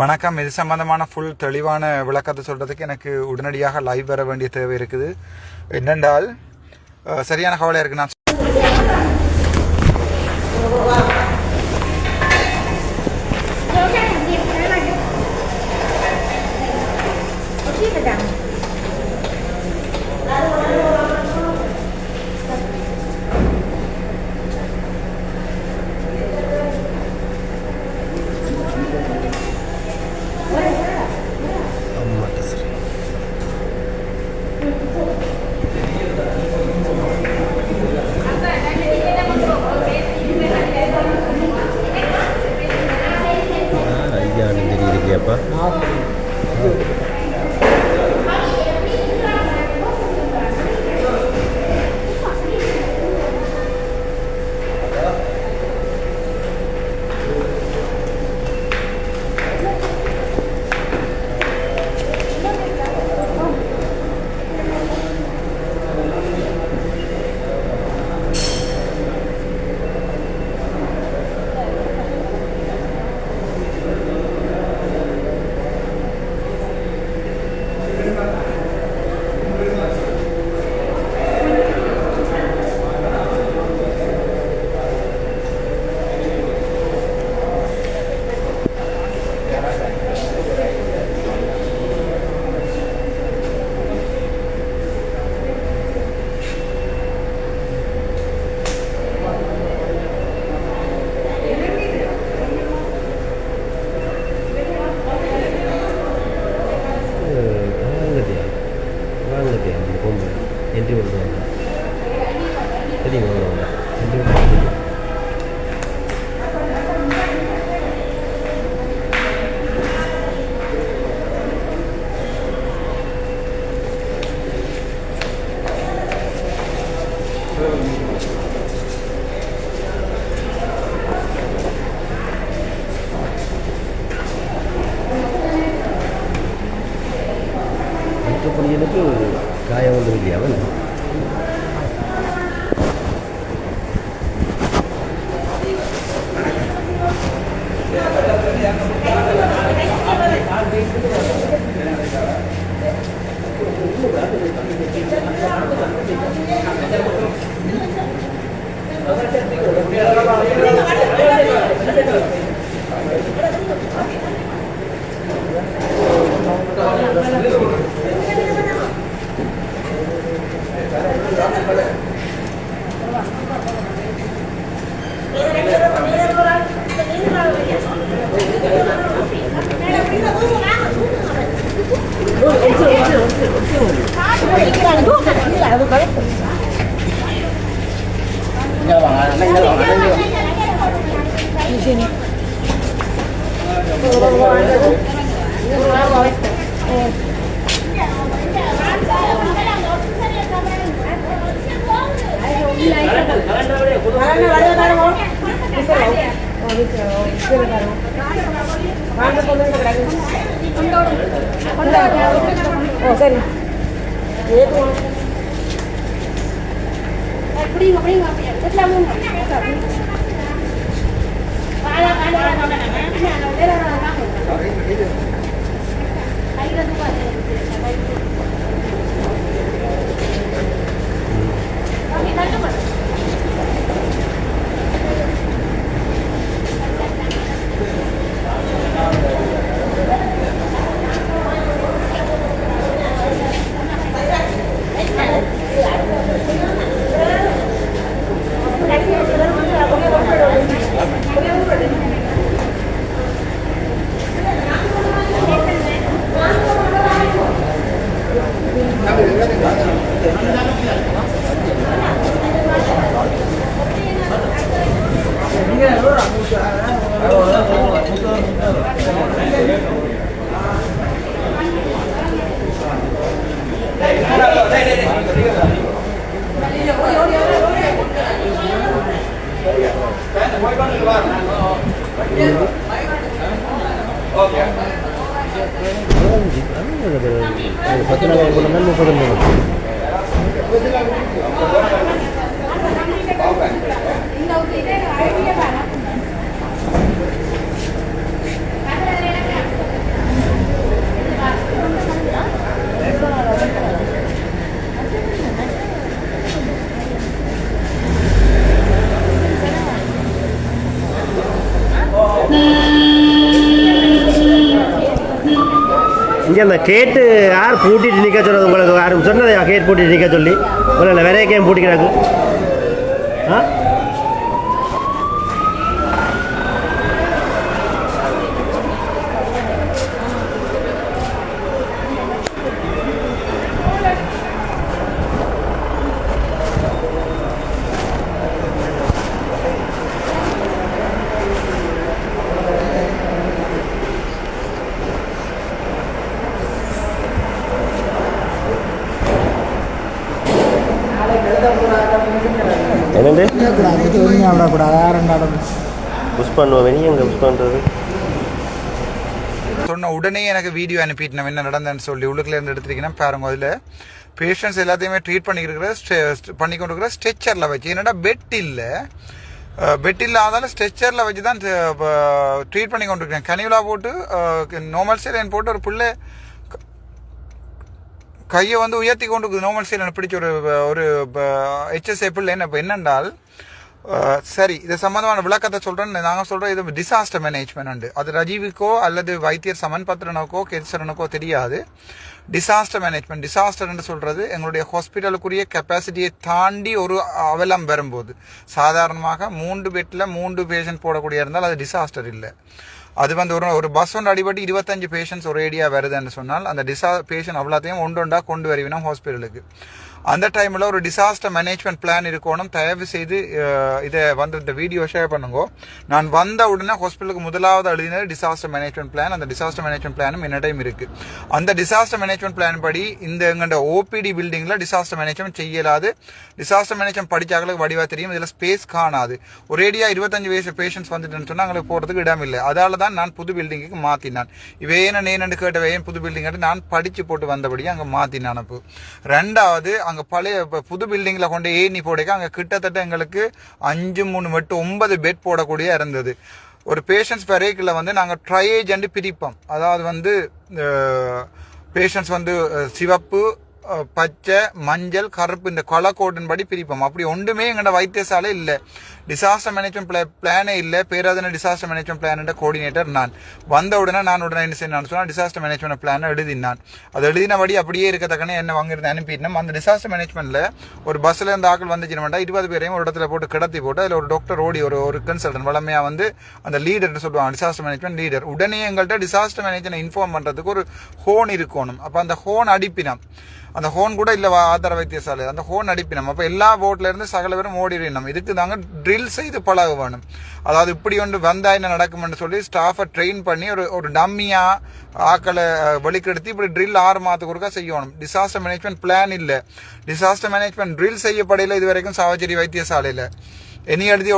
வணக்கம். இது சம்பந்தமான ஃபுல் தெளிவான விளக்கத்தை சொல்கிறதுக்கு எனக்கு உடனடியாக லைவ் வர வேண்டிய தேவை இருக்குது. என்னென்றால் சரியான கவலை இருக்குது நான் சரி அப்படிங்க அப்படிங்க அப்படிங்க வீட்டில் அப்படிங்க வாழ வாழ வேற கையில் பத்து நாள் முப்பது நாள் இங்கே அந்த கேட்டு யார் பூட்டிட்டு நிற்க சொன்னது உங்களுக்கு? யாரும் சொன்னது கேட் பூட்டிட்டு நிற்க சொல்லி. உங்களை வேற கேம் பூட்டிக்கிறாங்க ஆ? என்னண்டு புஷ் பண்ணுவோம். வெளியே எங்கே புஷ் பண்ணுறது சொன்ன உடனே எனக்கு வீடியோ அனுப்பிட்டு நம்ம என்ன நடந்தேன்னு சொல்லி உள்ளுக்குள்ள இருந்து எடுத்துருக்கீங்கன்னா பாருங்க அதில் பேஷண்ட்ஸ் எல்லாத்தையுமே ட்ரீட் பண்ணிக்கிற பண்ணி கொண்டு இருக்கிற ஸ்ட்ரெச்சரில் வச்சு. என்னடா பெட் இல்லை. பெட் இல்லாதால ஸ்ட்ரெச்சரில் வச்சு தான் ட்ரீட் பண்ணி கொண்டு இருக்கிறேன் கனிவலா போட்டு நார்மல் சேலைன் போட்டு ஒரு பிள்ளை கையை வந்து உயர்த்தி கொண்டு நோமல் நார்மல் பிடிச்ச ஒரு ஒரு ஹெச்எஸ்ஏ பிள்ளை என்ன இப்போ என்னென்றால் சரி இது சம்பந்தமான விளக்கத்தை சொல்கிறேன் நாங்கள் சொல்கிறோம் இது டிசாஸ்டர் மேனேஜ்மெண்ட் அது ரஜீவுக்கோ அல்லது வைத்தியர் சமன் பத்திரனுக்கோ கெரிசரனுக்கோ தெரியாது. டிசாஸ்டர் மேனேஜ்மெண்ட் டிசாஸ்டர்னு சொல்கிறது எங்களுடைய ஹாஸ்பிட்டலுக்குரிய கெப்பாசிட்டியை தாண்டி ஒரு அவலம் வரும்போது. சாதாரணமாக மூன்று பெட்டில் மூன்று பேஷண்ட் போடக்கூடிய இருந்தால் அது டிசாஸ்டர் இல்லை. அது வந்து ஒரு ஒரு பஸ் ஒன்று அடிபட்டு இருபத்தஞ்சு பேஷண்ட்ஸ் ஒரேடியாக வருதுன்னு சொன்னால் அந்த டிசா பேஷண்ட் அவ்வளோத்தையும் ஒன்று ஒன்றா கொண்டு வருவினா ஹாஸ்பிட்டலுக்கு அந்த டைமில் ஒரு டிசாஸ்டர் மேனேஜ்மெண்ட் பிளான் இருக்கணும். தயவு செய்து இதை வந்து இந்த வீடியோ ஷேர் பண்ணுங்க. நான் வந்த உடனே ஹாஸ்பிட்டலுக்கு முதலாவது எழுதினது டிசாஸ்டர் மேனேஜ்மெண்ட் பிளான் அந்த டிசாஸ்டர் மேனேஜ்மெண்ட் பிளானும் டைம் இருக்கு. அந்த டிசாஸ்டர் மேனேஜ்மெண்ட் பிளான் படி இந்த எங்கள்ட ஓபிடி பில்டிங்கில் டிசாஸ்டர் மேனேஜ்மெண்ட் செய்யலாது. டிசாஸ்டர் மேனேஜ்மெண்ட் படித்தாக்களுக்கு வடிவா தெரியும். இதில் ஸ்பேஸ் காணாது. ஒரேடியா இருபத்தஞ்சு வயசு பேஷண்ட்ஸ் வந்துட்டுன்னு சொன்னால் அங்களுக்கு போகிறதுக்கு இடம் இல்லை அதால தான் நான் புது பில்டிங்குக்கு மாற்றினான் இவையேன நேனண்டு கேட்டவையன் புது பில்டிங் நான் படித்து போட்டு வந்தபடி அங்கே மாற்றினான் அப்போ ரெண்டாவது அங்கே பழைய இப்போ புது பில்டிங்கில் கொண்டு ஏணி போடைக்க அங்கே கிட்டத்தட்ட எங்களுக்கு அஞ்சு மூணு எட்டு ஒன்பது பெட் போடக்கூடிய இருந்தது. ஒரு பேஷண்ட்ஸ் பெரேக்கில் வந்து நாங்கள் ட்ரையேஜ் அண்டு பிரிப்போம். அதாவது வந்து பேஷண்ட்ஸ் வந்து சிவப்பு பச்சை மஞ்சள் கருப்பு இந்த கொலை கோட்டின் படி பிரிப்போம். அப்படி ஒன்றுமே எங்களோட வைத்தியசாலை இல்லை. டிசாஸ்டர் மேனேஜ்மெண்ட் பிளே பிளானே இல்லை. பேராதன டிசாஸ்டர் மேனேஜ்மெண்ட் பிளானோட கோஆர்டினேட்டர் நான். வந்த உடனே நான் உடனே என்ன செய்யணும் சொன்னால் டிசாஸ்டர் மேனேஜ்மெண்ட் பிளானை எழுதினான் அது எழுதினபடி அப்படியே இருக்கத்தக்கனே என்ன வாங்கிருந்து அனுப்பிட்டோம் அந்த டிசாஸ்டர் மேனேஜ்மெண்ட்டில் ஒரு பஸ்ஸில் இருந்து ஆக்கள் வந்துச்சுன்னா இருபது பேரையும் ஒரு இடத்துல போட்டு கிடத்தி போட்டு அதில் ஒரு டாக்டர் ஓடி ஒரு ஒரு கன்சல்டன் வளமையாக வந்து அந்த லீடர்னு சொல்லுவாங்க டிசாஸ்டர் மேனேஜ்மெண்ட் லீடர் உடனே எங்கள்கிட்ட டிசாஸ்டர் மேனேஜ்மெண்ட் இன்ஃபார்ம் பண்ணுறதுக்கு ஒரு ஹோன் இருக்கணும். அப்போ அந்த ஹோன் அடிப்பினம் அந்த ஹோன் கூட இல்லை ஆதார வைத்தியசாலை. அந்த ஹோன் அடிப்பினம் அப்போ எல்லா போட்ல இருந்து சகல பேரும் ஓடிடணும் இதுக்கு தாங்க ட்ரில் செய்து பழக வேணும். அதாவது இப்படி ஒன்று வந்தா என்ன நடக்கும்னு சொல்லி ஸ்டாஃபை ட்ரெயின் பண்ணி ஒரு ஒரு டம்மியா ஆக்களை வெளிக்கெடுத்து இப்படி ட்ரில் ஆறு மாதத்துக்கு ஒருக்கா செய்யணும். டிசாஸ்டர் மேனேஜ்மெண்ட் பிளான் இல்லை. டிசாஸ்டர் மேனேஜ்மெண்ட் ட்ரில் செய்யப்படையில இது வரைக்கும் சாவச்சேரி வைத்தியசாலையில். இனி எழுதி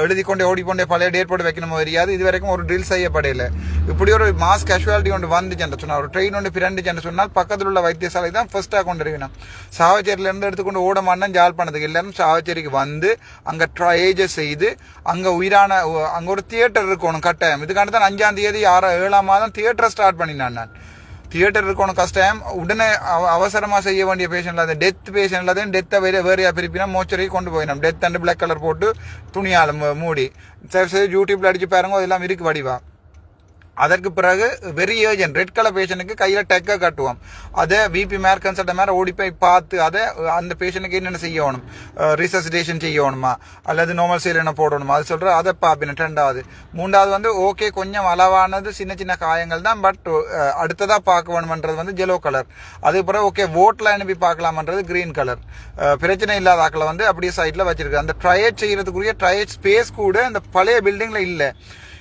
எழுதி கொண்டே ஓடிக்கொண்டே பழைய டேட் போட்டு வைக்கணும் தெரியாது இது வரைக்கும் ஒரு ட்ரில் செய்யப்படையில இப்படி ஒரு மாஸ் கேஷுவாலிட்டி ஒன்று வந்துச்சு சொன்னால் ஒரு ட்ரெயின் ஒன்று பிறண்டுச்சு சொன்னால் பக்கத்தில் உள்ள வைத்தியசாலை தான் ஃபர்ஸ்ட்டாக கொண்டு இருக்கணும் சாவச்சேரியில இருந்து எடுத்துக்கொண்டு ஓட மாட்டேன் ஜால் பண்ணதுக்கு எல்லாரும் சாவச்சேரிக்கு வந்து அங்கே ட்ரையேஜ் செய்து அங்கே உயிரான அங்கே ஒரு தியேட்டர் இருக்கணும் கட்டாயம் இதுக்காண்டி தான் அஞ்சாம் தேதி ஆறாம் ஏழாம் மாதம் தியேட்டரை ஸ்டார்ட் பண்ணினான் நான் தியேட்டர் இருக்கணும் கஷ்டம். உடனே அவ- செய்ய வேண்டிய பேஷண்ட் அது டெத் பேஷண்ட் எல்லாத்தையும் டெத்தை வேற வேறையா பிரிப்பினா மோச்சரிக்கு கொண்டு போயிடும் டெத் அண்ட் பிளாக் கலர் போட்டு துணியால் மூடி. சரி சரி யூடியூப்ல அடிச்சு பாருங்க அதெல்லாம் இருக்கு வடிவா. அதற்கு பிறகு வெரி ஏர்ஜென்ட் ரெட் கலர் பேஷண்ட்டுக்கு கையில் டெக்கை கட்டுவோம். அதை விபி மேர் கன்சல்ட் மேலே ஓடி போய் பார்த்து அதை அந்த பேஷண்ட்டுக்கு என்னென்ன செய்யணும்? ரிசசிடேஷன் செய்யணுமா? அல்லது நோமல் சீல் என்ன போடணுமா? அது சொல்கிற அதை பார்ப்பின. ரெண்டாவது. மூன்றாவது வந்து ஓகே கொஞ்சம் அளவானது சின்ன சின்ன காயங்கள் தான் பட் அடுத்ததாக பார்க்க வேணுமன்றது வந்து ஜெலோ கலர் அதுக்கு பிறகு ஓகே ஓட்டில் அனுப்பி பார்க்கலாமன்றது கிரீன் கலர் பிரச்சனை இல்லாத ஆக்களை வந்து அப்படியே சைட்டில் வச்சிருக்கு அந்த ட்ரையட் செய்யறதுக்குரிய ட்ரையட் ஸ்பேஸ் கூட அந்த பழைய பில்டிங்கில் இல்லை.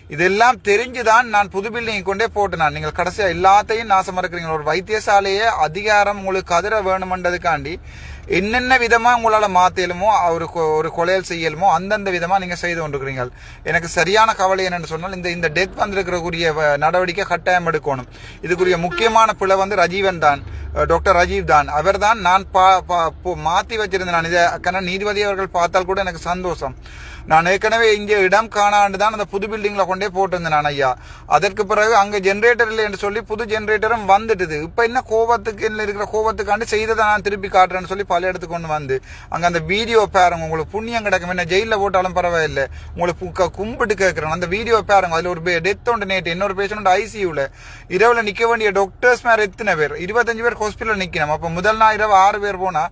இதெல்லாம் தெரிஞ்சுதான் நான் புது பில்டிங் கொண்டே போட்டேன். நீங்கள் கடைசியா எல்லாத்தையும் நாசமா இருக்கிறீங்க ஒரு வைத்தியசாலையே அதிகாரம் உங்களுக்கு கதிர வேணுமன்றதுக்காண்டி என்னென்ன விதமா உங்களால மாத்தலுமோ ஒரு கொ- ஒரு கொலையல் செய்யலுமோ அந்தந்த விதமா நீங்க செய்து கொண்டிருக்கிறீங்க எனக்கு சரியான கவலை என்னன்னு சொன்னால் இந்த இந்த டெத் வந்திருக்கிறக்குரிய வ- நடவடிக்கை கட்டாயம் எடுக்கணும். இதுக்குரிய முக்கியமான பிழை வந்து ரஜீவன் தான். டாக்டர் ராஜீவ் தான். அவர் தான் நான் பா பா- வச்சிருந்தேன் நான். இதை கண்ண நீதிபதி அவர்கள் பார்த்தால் கூட எனக்கு சந்தோஷம். நான் ஏற்கனவே இங்கே இடம் காணாண்டு தான் அந்த புது பில்டிங்கில் கொண்டே போட்டிருந்தேன் நான் ஐயா. அதற்கு பிறகு அங்கே ஜென்ரேட்டர் இல்லை என்று சொல்லி புது ஜென்ரேட்டரும் வந்துட்டுது. இப்போ என்ன கோபத்துக்கு என்ன இருக்கிற கோபத்துக்காண்டு செய்ததை நான் திருப்பி காட்டுறேன்னு சொல்லி பல இடத்துக்கு கொண்டு வந்து. அங்கே அந்த வீடியோ பாருங்க உங்களுக்கு புண்ணியம் கிடக்கும். என்ன ஜெயிலில் போட்டாலும் பரவாயில்லை. உங்களுக்கு க- கும்பிட்டு கேட்குறேன். அந்த வீடியோ பாருங்க அதில் ஒரு டெத் ஒன்று நேற்று இன்னொரு பேஷண்ட் ஐசியூவில் இரவில் நிற்க வேண்டிய டாக்டர்ஸ் மேலே எத்தனை பேர்? இருபத்தஞ்சு பேர் ஹாஸ்பிட்டலில் நிற்கணும் அப்போ முதல் நாள் இரவு ஆறு பேர் போனால்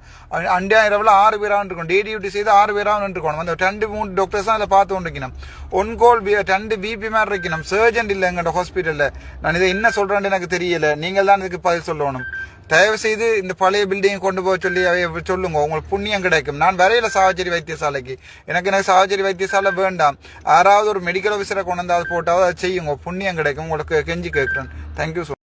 அண்டியா இரவில் ஆறு பேராக இருக்கணும். டே டியூட்டி செய்து ஆறு பேராக இருக்கணும். அந்த ரெண்டு மூணு டாக்டர்ஸ் தான் அதில் பார்த்து கொண்டிருக்கணும். ஒன் கோல் ரெண்டு பிபி மாதிரி இருக்கணும். சர்ஜன் இல்லை எங்கள்ட ஹாஸ்பிட்டலில் நான் இதை என்ன சொல்கிறேன்னு எனக்கு தெரியல. நீங்கள் தான் இதுக்கு பதில் சொல்லணும். தயவு செய்து இந்த பழைய பில்டிங் கொண்டு போக சொல்லி சொல்லுங்க. உங்களுக்கு புண்ணியம் கிடைக்கும். நான் வரையில சாவச்சேரி வைத்தியசாலைக்கு. எனக்கு எனக்கு சாவச்சேரி வைத்தியசாலை வேண்டாம். யாராவது ஒரு மெடிக்கல் ஆஃபீஸரை கொண்டு வந்து போட்டாவது அதை செய்யுங்க. புண்ணியம் கிடைக்கும். உங்களுக்கு கெஞ்சி கேட்குறேன். Thank you so